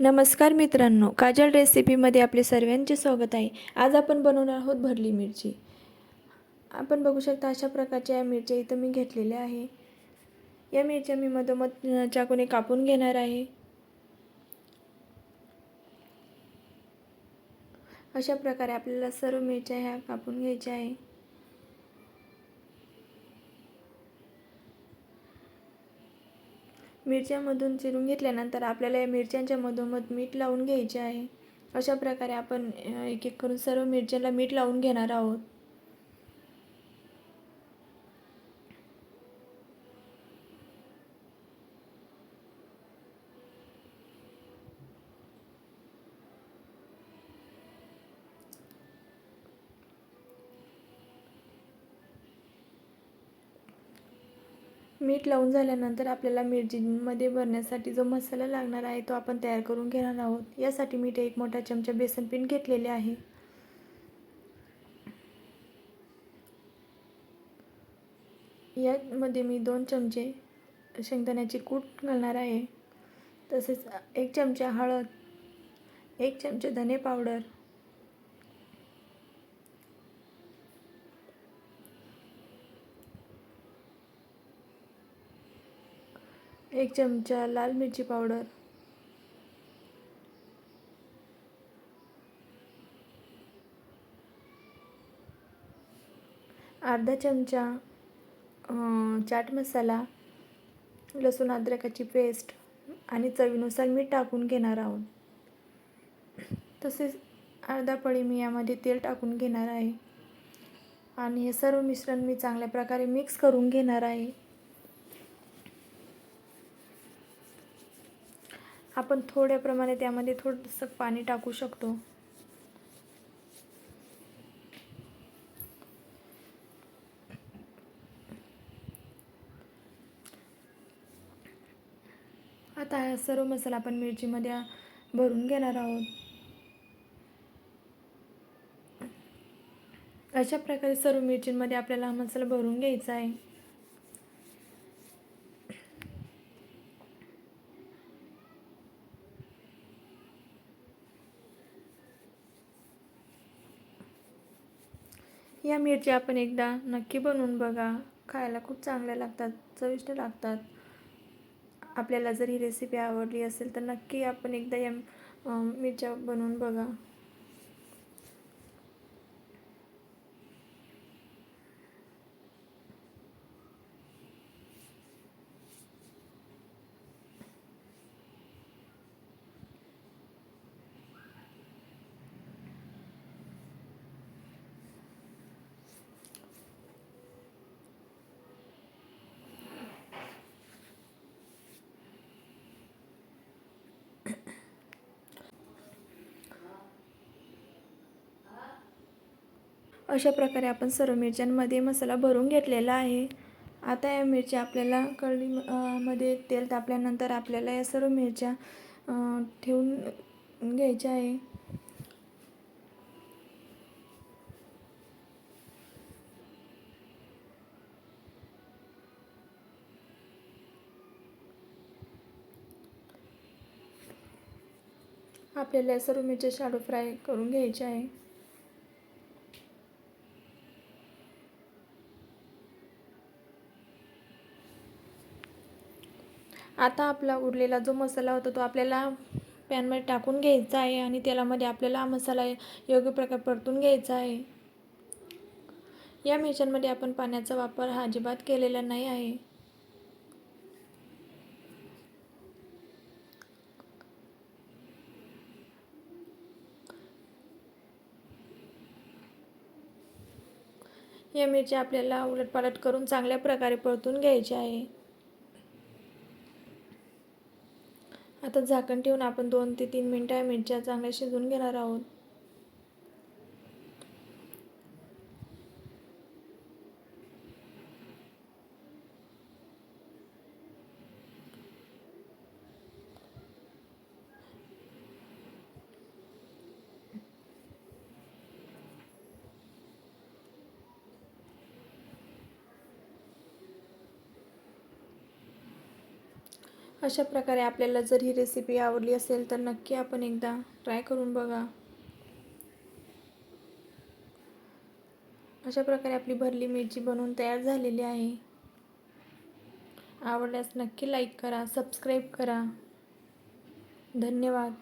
नमस्कार मित्रांनो काजल रेसिपीमध्ये आपले सर्वांचे स्वागत आहे. आज आपण बनवणार आहोत भरली मिरची. आपण बघू शकता अशा प्रकारच्या या मिरच्या इथं मी घेतलेल्या आहे. या मिरच्या मी मधोमध चाकूने कापून घेणार आहे. अशा प्रकारे आपल्याला सर्व मिरच्या ह्या कापून घ्यायच्या आहे. मिरच्यामधून चिरून घेतल्यानंतर आपल्याला या मिरच्यांच्या मधोमध मीठ लावून घ्यायचे आहे. अशा प्रकारे आपण एक एक करून सर्व मिरच्यांना मीठ लावून घेणार आहोत. मीठ लावून झाल्यानंतर आपल्याला मिरजीमध्ये भरण्यासाठी जो मसाला लागणार आहे तो आपण तयार करून घेणार आहोत. यासाठी मीठ एक मोठा चमचा बेसन पीठ घेतलेले आहे. यामध्ये मी दोन चमचे शेंगदाण्याची कूट घालणार आहे. तसेच एक चमचा हळद एक चमचे धने पावडर एक चमचा लाल मिरची पावडर. अर्धा चमचा चाट मसाला लसूण अद्रकाची पेस्ट आणि चवीनुसार मीठ टाकून घेणार आहोत. तसेच अर्धा पळी मी यामध्ये तेल टाकून घेणार आहे. आणि हे सर्व मिश्रण मी चांगल्या प्रकारे मिक्स करून घेणार आहे. आपण थोड्या प्रमाणे त्यामध्ये थोडंसं पाणी टाकू शकतो. आता हा सर्व मसाला आपण मिरचीमध्ये भरून घेणार आहोत. अशा प्रकारे सर्व मिरचींमध्ये आपल्याला हा मसाला भरून घ्यायचा आहे. या मिरच्या आपण एकदा नक्की बनवून बघा. खायला खूप चांगल्या लागतात चविष्ट लागतात. आपल्याला जर ही रेसिपी आवडली असेल तर नक्की आपण एकदा या मिरच्या बनवून बघा. अशा प्रकारे आपण सर्व मिरच्यांमध्ये मसाला भरून घेतलेला आहे. आता या मिरच्या आपल्याला कढी मध्ये तेल तापल्यानंतर आपल्याला या सर्व मिरच्या ठेवून घ्यायच्या आहे. आपल्याला या सर्व मिरच्या शाडू फ्राय करून घ्यायच्या आहे. आता आपला उरलेला जो मसाला होता तो आपल्याला पॅनमध्ये टाकून घ्यायचा आहे आणि तेलामध्ये आपल्याला मसाला योग्य प्रकारे परतून घ्यायचा आहे. या मिरच्यांमध्ये आपण पाण्याचा वापर हा अजिबात केलेला नाही आहे. या मिरच्या आपल्याला उलटपालट करून चांगल्या प्रकारे परतून घ्यायच्या आहे. आता झाकण ठेवून आपण दोन ते तीन मिनटं या मिरच्या चांगल्या शिजवून घेणार आहोत. अशा प्रकारे आपल्याला जर ही रेसिपी आवडली असेल तर नक्की आपण एकदा ट्राय करून बघा. अशा प्रकारे आपली भरली मिरची बनवून तयार झालेली आहे. आवडल्यास नक्की लाईक करा सबस्क्राईब करा. धन्यवाद.